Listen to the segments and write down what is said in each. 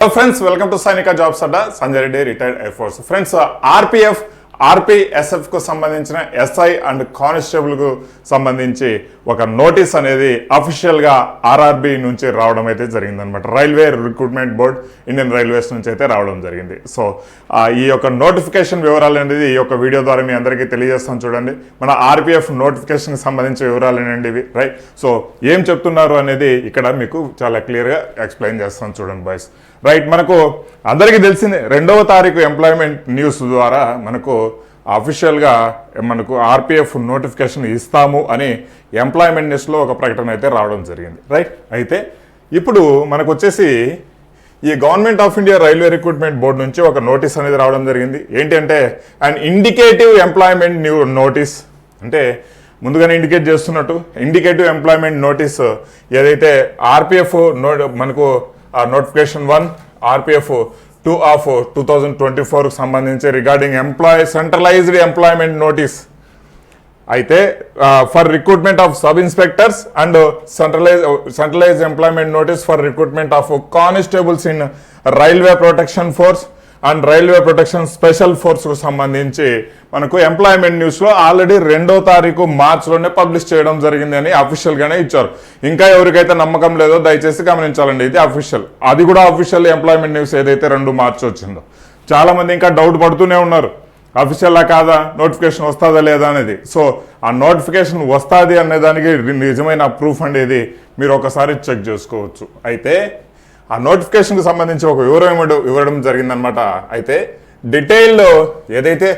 Hello friends welcome to Sainik jobs Adda Sanjay Reddy retired air force friends RPF ఆర్పిఎస్ఎఫ్కు సంబంధించిన SI and కానిస్టేబుల్కు సంబంధించి ఒక notice అనేది అఫీషియల్గా RRB నుంచి రావడం అయితే జరిగింది అనమాట railway recruitment board Indian railways నుంచి అయితే రావడం జరిగింది. సో ఈ యొక్క నోటిఫికేషన్ వివరాలు అనేది ఈ యొక్క వీడియో ద్వారా మీ అందరికీ తెలియజేస్తాం చూడండి. మన ఆర్పిఎఫ్ నోటిఫికేషన్కి సంబంధించిన వివరాలు అనేవి ఇవి రైట్ సో ఏం చెప్తున్నారు అనేది ఇక్కడ మీకు చాలా క్లియర్గా ఎక్స్ప్లెయిన్ చేస్తాం చూడండి బాయ్స్ రైట్ మనకు అందరికీ తెలిసిందే రెండవ తారీఖు ఎంప్లాయ్మెంట్ న్యూస్ ద్వారా మనకు అఫీషియల్గా మనకు ఆర్పిఎఫ్ నోటిఫికేషన్ ఇస్తాము అని ఎంప్లాయ్మెంట్ న్యూస్లో ఒక ప్రకటన అయితే రావడం జరిగింది. రైట్ అయితే ఇప్పుడు మనకు వచ్చేసి ఈ government of India railway recruitment board నుంచి ఒక నోటీస్ అనేది రావడం జరిగింది. ఏంటంటే and indicative employment new notice అంటే ముందుగానే ఇండికేట్ చేస్తున్నట్టు ఇండికేటివ్ ఎంప్లాయ్మెంట్ నోటీస్ ఏదైతే ఆర్పిఎఫ్ నో మనకు notification one RPF two of two thousand twenty ఫోర్కి సంబంధించి regarding employ centralized employment notice అయితే for recruitment of sub inspectors and centralize centralize employment notice for recruitment of constables in railway protection force and railway protection special ఫోర్స్కు సంబంధించి మనకు employment న్యూస్లో already రెండో తారీఖు మార్చ్లోనే publish చేయడం జరిగింది అని అఫీషియల్గానే ఇచ్చారు. ఇంకా ఎవరికైతే నమ్మకం లేదో దయచేసి గమనించాలండి. ఇది అఫీషియల్ అది కూడా అఫీషియల్ ఎంప్లాయ్మెంట్ న్యూస్ ఏదైతే రెండు మార్చి వచ్చిందో. చాలామంది ఇంకా డౌట్ పడుతూనే ఉన్నారు. అఫీషియల్లా కాదా? నోటిఫికేషన్ వస్తుందా లేదా అనేది. సో ఆ నోటిఫికేషన్ వస్తుంది అనేదానికి నిజమైన ప్రూఫ్ అనేది మీరు ఒకసారి చెక్ చేసుకోవచ్చు. అయితే ఆ నోటిఫికేషన్కి సంబంధించి ఒక వివరం ఇవ్వడం ఇవ్వడం జరిగిందనమాట అయితే డీటెయిల్లో ఏదైతే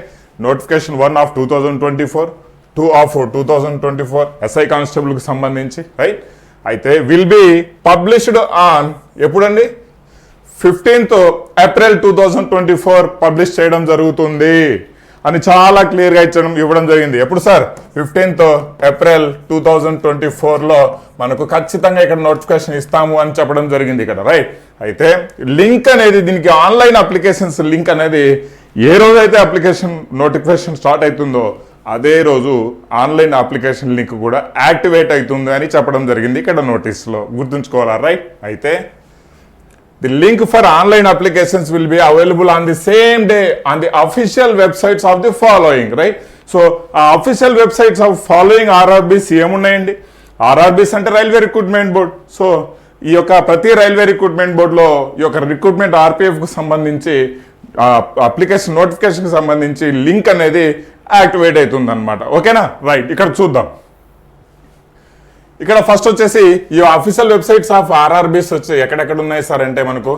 notification one of two thousand twenty four two of two thousand twenty four SI కానిస్టేబుల్కి సంబంధించి రైట్? అయితే విల్ బి పబ్లిష్డ్ ఆన్ ఎప్పుడండి? Fifteenth April two thousand twenty four publish చేయడం జరుగుతుంది. అని చాలా క్లియర్గా ఇచ్చడం ఇవ్వడం జరిగింది. ఎప్పుడు sir? Fifteenth April two thousand twenty ఫోర్లో మనకు ఖచ్చితంగా ఇక్కడ నోటిఫికేషన్ ఇస్తాము అని చెప్పడం జరిగింది ఇక్కడ రైట్ అయితే లింక్ అనేది దీనికి ఆన్లైన్ అప్లికేషన్స్ లింక్ అనేది ఏ రోజైతే అప్లికేషన్ నోటిఫికేషన్ స్టార్ట్ అవుతుందో అదే రోజు ఆన్లైన్ అప్లికేషన్ లింక్ కూడా యాక్టివేట్ అవుతుంది అని చెప్పడం జరిగింది ఇక్కడ నోటీస్లో గుర్తుంచుకోవాలా రైట్ అయితే the link for online applications will be available on the same day on the official websites of the following right so ఆ official websites of following RRBs ఏమున్నాయండి? ఆర్ఆర్బీస్ అంటే రైల్వే రిక్రూట్మెంట్ బోర్డ్. సో ఈ యొక్క ప్రతి railway recruitment బోర్డులో ఈ యొక్క recruitment ఆర్పిఎఫ్కు సంబంధించి అప్లికేషన్ నోటిఫికేషన్కి సంబంధించి లింక్ అనేది యాక్టివేట్ అవుతుంది అనమాట ఓకేనా? రైట్ ఇక్కడ చూద్దాం. ఇక్కడ ఫస్ట్ వచ్చేసి ఈ అఫీషియల్ వెబ్సైట్స్ ఆఫ్ ఆర్ఆర్బీస్ వచ్చి ఎక్కడెక్కడ ఉన్నాయి సార్ అంటే మనకు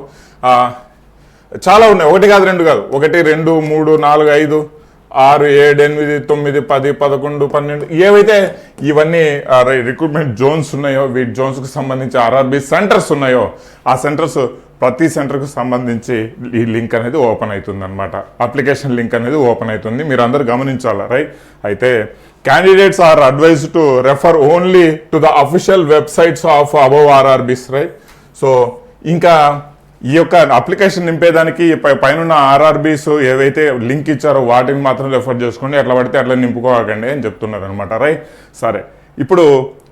చాలా ఉన్నాయి. ఒకటి కాదు రెండు కాదు. ఒకటి రెండు మూడు నాలుగు ఐదు ఆరు ఏడు ఎనిమిది తొమ్మిది పది పదకొండు పన్నెండు ఏవైతే ఇవన్నీ రిక్రూట్మెంట్ జోన్స్ ఉన్నాయో వీటి జోన్స్కి సంబంధించి ఆర్ఆర్బి సెంటర్స్ ఉన్నాయో ఆ సెంటర్స్ ప్రతి సెంటర్కు సంబంధించి ఈ లింక్ అనేది ఓపెన్ అవుతుంది అనమాట అప్లికేషన్ లింక్ అనేది ఓపెన్ అవుతుంది. మీరు అందరు గమనించాలి రైట్? అయితే candidates are advised to refer only to the official websites of above RRBs right so ఇంకా ఈ యొక్క అప్లికేషన్ నింపేదానికి పై- పైన ఆర్ఆర్బీస్ ఏవైతే లింక్ ఇచ్చారో వాటిని మాత్రం రెఫర్ చేసుకోండి. ఎట్లా పడితే అట్లా నింపుకోకండి అని చెప్తున్నారు అనమాట రైట్? సరే. ఇప్పుడు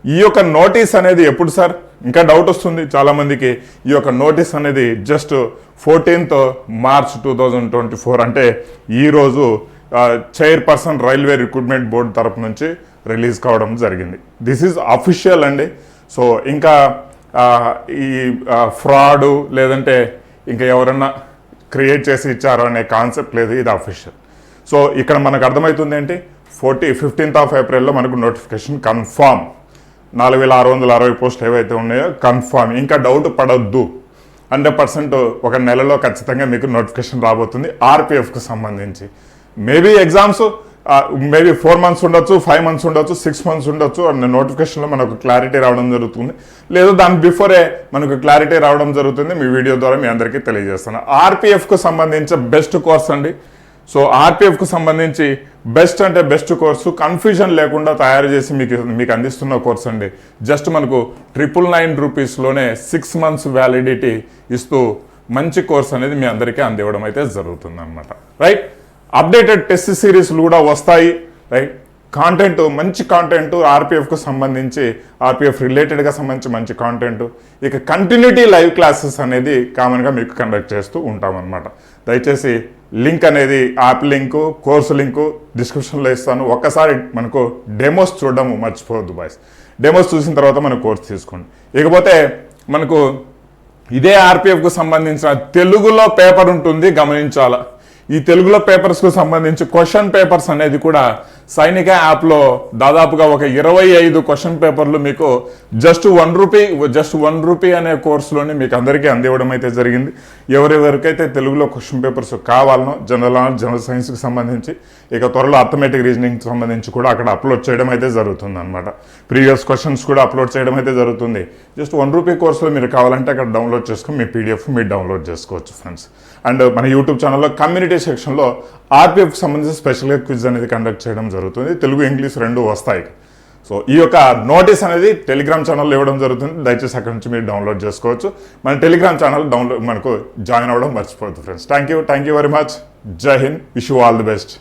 ఈ యొక్క నోటీస్ అనేది ఎప్పుడు సార్ ఇంకా డౌట్ వస్తుంది చాలామందికి. ఈ యొక్క నోటీస్ అనేది just fourteenth March two thousand twenty four అంటే ఈరోజు చైర్పర్సన్ రైల్వే రిక్రూట్మెంట్ బోర్డు తరపు నుంచి రిలీజ్ కావడం జరిగింది. దిస్ ఈజ్ అఫీషియల్ అండి. సో ఇంకా ఈ ఫ్రాడ్ లేదంటే ఇంకా ఎవరన్నా క్రియేట్ చేసి ఇచ్చారో అనే కాన్సెప్ట్ లేదు. ఇది అఫీషియల్ సో ఇక్కడ మనకు అర్థమవుతుంది ఏంటి? ఫోర్టీ ఫిఫ్టీన్త్ ఆఫ్ ఏప్రిల్లో మనకు నోటిఫికేషన్ కన్ఫామ్ నాలుగు వేల ఆరు వందల అరవై పోస్టులు ఏవైతే ఉన్నాయో కన్ఫామ్. ఇంకా డౌట్ పడొద్దు. హండ్రెడ్ పర్సెంట్ ఒక నెలలో ఖచ్చితంగా మీకు నోటిఫికేషన్ రాబోతుంది ఆర్పిఎఫ్కి సంబంధించి. Maybe exams maybe four months ఉండొచ్చు ఫైవ్ మంత్స్ ఉండొచ్చు సిక్స్ మంత్స్ ఉండొచ్చు అండ్ నోటిఫికేషన్లో మనకు క్లారిటీ రావడం జరుగుతుంది. లేదా దాని బిఫోరే మనకు క్లారిటీ రావడం జరుగుతుంది. మీ వీడియో ద్వారా మీ అందరికీ తెలియజేస్తాను. ఆర్పిఎఫ్కు సంబంధించి బెస్ట్ కోర్స్ అండి. సో ఆర్పిఎఫ్కు సంబంధించి బెస్ట్ అంటే బెస్ట్ కోర్సు కన్ఫ్యూజన్ లేకుండా తయారు చేసి మీకు మీకు అందిస్తున్న కోర్స్ అండి. జస్ట్ మనకు ట్రిపుల్ నైన్ రూపీస్లోనే సిక్స్ మంత్స్ వ్యాలిడిటీ ఇస్తూ మంచి కోర్స్ అనేది మీ అందరికీ అందివ్వడం అయితే జరుగుతుంది అనమాట రైట్ అప్డేటెడ్ టెస్ట్ సిరీస్లు కూడా వస్తాయి. రైట్ కాంటెంట్ మంచి కాంటెంట్ ఆర్పిఎఫ్కు సంబంధించి ఆర్పిఎఫ్ రిలేటెడ్గా సంబంధించి మంచి కాంటెంట్ ఇక కంటిన్యూటీ లైవ్ క్లాసెస్ అనేది కామన్గా మీకు కండక్ట్ చేస్తూ ఉంటామన్నమాట. దయచేసి లింక్ అనేది యాప్ లింకు కోర్సు లింకు డిస్క్రిప్షన్లో ఇస్తాను. ఒక్కసారి మనకు డెమోస్ చూడడం మర్చిపోవద్దు బాయ్స్ డెమోస్ చూసిన తర్వాత మన కోర్స్ తీసుకోండి. ఇకపోతే మనకు ఇదే ఆర్పిఎఫ్కు సంబంధించిన తెలుగులో పేపర్ ఉంటుంది గమనించాలా? ఈ తెలుగులో పేపర్స్కు సంబంధించి క్వశ్చన్ పేపర్స్ అనేది కూడా సైనిక యాప్లో దాదాపుగా ఒక ఇరవై ఐదు క్వశ్చన్ పేపర్లు మీకు just one rupee just one rupee అనే కోర్సులోని మీకు అందరికీ అందివ్వడం అయితే జరిగింది. ఎవరెవరికైతే తెలుగులో క్వశ్చన్ పేపర్స్ కావాలనో జనరల్ జనరల్ సైన్స్కి సంబంధించి ఇక త్వరలో అథమెటిక్ రీజనింగ్ సంబంధించి కూడా అక్కడ అప్లోడ్ చేయడం అయితే జరుగుతుంది అనమాట ప్రీవియస్ క్వశ్చన్స్ కూడా అప్లోడ్ చేయడం అయితే జరుగుతుంది. జస్ట్ వన్ రూపీ కోర్సులో మీరు కావాలంటే అక్కడ డౌన్లోడ్ చేసుకుని మీ పీడిఎఫ్ మీరు డౌన్లోడ్ చేసుకోవచ్చు ఫ్రెండ్స్. అండ్ మన యూట్యూబ్ ఛానల్లో కమ్యూనిటీ సెక్షన్లో ఆర్పిఎఫ్ సంబంధించి స్పెషల్గా క్విజ్ అనేది కండక్ట్ చేయడం జరుగుతుంది. తెలుగు ఇంగ్లీష్ రెండు వస్తాయి. సో ఈ యొక్క నోటీస్ అనేది టెలిగ్రామ్ ఛానల్లో ఇవ్వడం జరుగుతుంది. దయచేసి అక్కడ నుంచి మీరు డౌన్లోడ్ చేసుకోవచ్చు. మన టెలిగ్రామ్ ఛానల్ డౌన్లోడ్ మనకు జాయిన్ అవ్వడం మర్చిపోవద్దు friends thank you thank you very much జై Hind wish you all the best